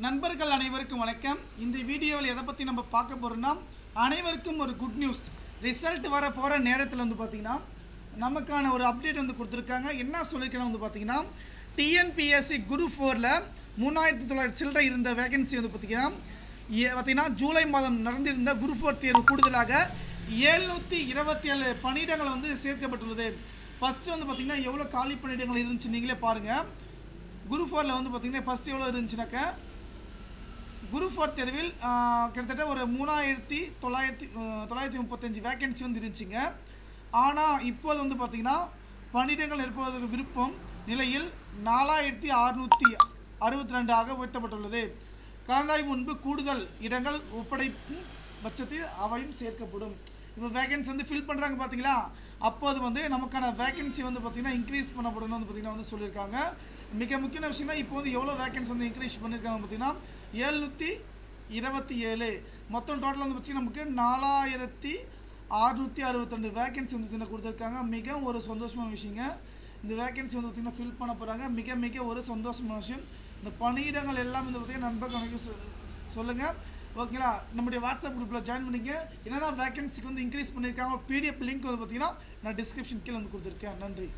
நண்பர்கள் அனைவருக்கும் வணக்கம். இந்த வீடியோவில் எதை பற்றி நம்ம பார்க்க போகிறோம்னா அனைவருக்கும் ஒரு குட் நியூஸ் ரிசல்ட் வர போகிற நேரத்தில் வந்து பார்த்திங்கன்னா நமக்கான ஒரு அப்டேட் வந்து கொடுத்துருக்காங்க. என்ன சொல்லியிருக்காங்க வந்து பார்த்தீங்கன்னா டிஎன்பிஎஸ்சி குரு ஃபோரில் மூணாயிரத்தி தொள்ளாயிரத்தி சில்லறை இருந்த வேகன்சி வந்து பார்த்தீங்கன்னா ஏ- ஜூலை மாதம் நடந்திருந்த குரு ஃபோர் தேர்வு கூடுதலாக ஏழ்நூற்றி இருபத்தி ஏழு பணியிடங்கள் வந்து சேர்க்கப்பட்டுள்ளது. ஃபஸ்ட்டு வந்து பார்த்தீங்கன்னா எவ்வளோ காலி பணியிடங்கள் இருந்துச்சு நீங்களே பாருங்கள் குரு ஃபோரில் வந்து பார்த்தீங்கன்னா ஃபஸ்ட் எவ்வளோ இருந்துச்சுனாக்கா குரு ஃபோர் தேர்வில் கிட்டத்தட்ட ஒரு மூணாயிரத்தி தொள்ளாயிரத்தி தொள்ளாயிரத்தி முப்பத்தஞ்சு வேக்கன்சி வந்து இருந்துச்சுங்க ஆனால் இப்போது வந்து பார்த்தீங்கன்னா பணியிடங்கள் நிற்பதற்கு விருப்பம் நிலையில் நாலாயிரத்தி அறுநூற்றி அறுபத்தி ரெண்டு ஆக உயர்த்தப்பட்டுள்ளது. கலந்தாய் முன்பு கூடுதல் இடங்கள் ஒப்படைக்கும் பட்சத்தில் அவையும் சேர்க்கப்படும். இப்போ வேகன்சி வந்து ஃபில் பண்ணுறாங்க பார்த்தீங்களா அப்போது வந்து நமக்கான வேகன்சி வந்து பார்த்திங்கன்னா இன்க்ரீஸ் பண்ணப்படணும் வந்து பார்த்தீங்கன்னா வந்து சொல்லியிருக்காங்க. மிக முக்கியமான விஷயம்னா இப்போ வந்து எவ்வளோ வேகன்ஸ் வந்து இன்க்ரீஸ் பண்ணியிருக்காங்க பார்த்தீங்கன்னா ஏழ்நூற்றி இருபத்தி ஏழு மொத்தம் டோட்டல் வந்து பார்த்தீங்கன்னா நமக்கு நாலாயிரத்தி அறுநூற்றி அறுபத்தெண்டு வேகன்சி வந்து பார்த்தீங்கன்னா கொடுத்துருக்காங்க. மிக ஒரு சந்தோஷமான விஷயங்க. இந்த வேகன்சி வந்து பார்த்தீங்கன்னா ஃபில் பண்ண போகிறாங்க மிக மிக ஒரு சந்தோஷமான விஷயம். இந்த பணியிடங்கள் எல்லாம் வந்து பார்த்தீங்கன்னா நண்பர்களுக்கு சொ- சொல்லுங்கள் ஓகேங்களா? நம்முடைய வாட்ஸ்அப் குரூப்பில் ஜாயின் பண்ணிங்க என்னென்னா வேகன்சிக்கு வந்து இன்க்ரீஸ் பண்ணியிருக்காங்க பிடிஎஃப் லிங்க் வந்து பார்த்தீங்கன்னா நான் டிஸ்கிரிப்ஷன் கீழே வந்து கொடுத்துருக்கேன். நன்றி.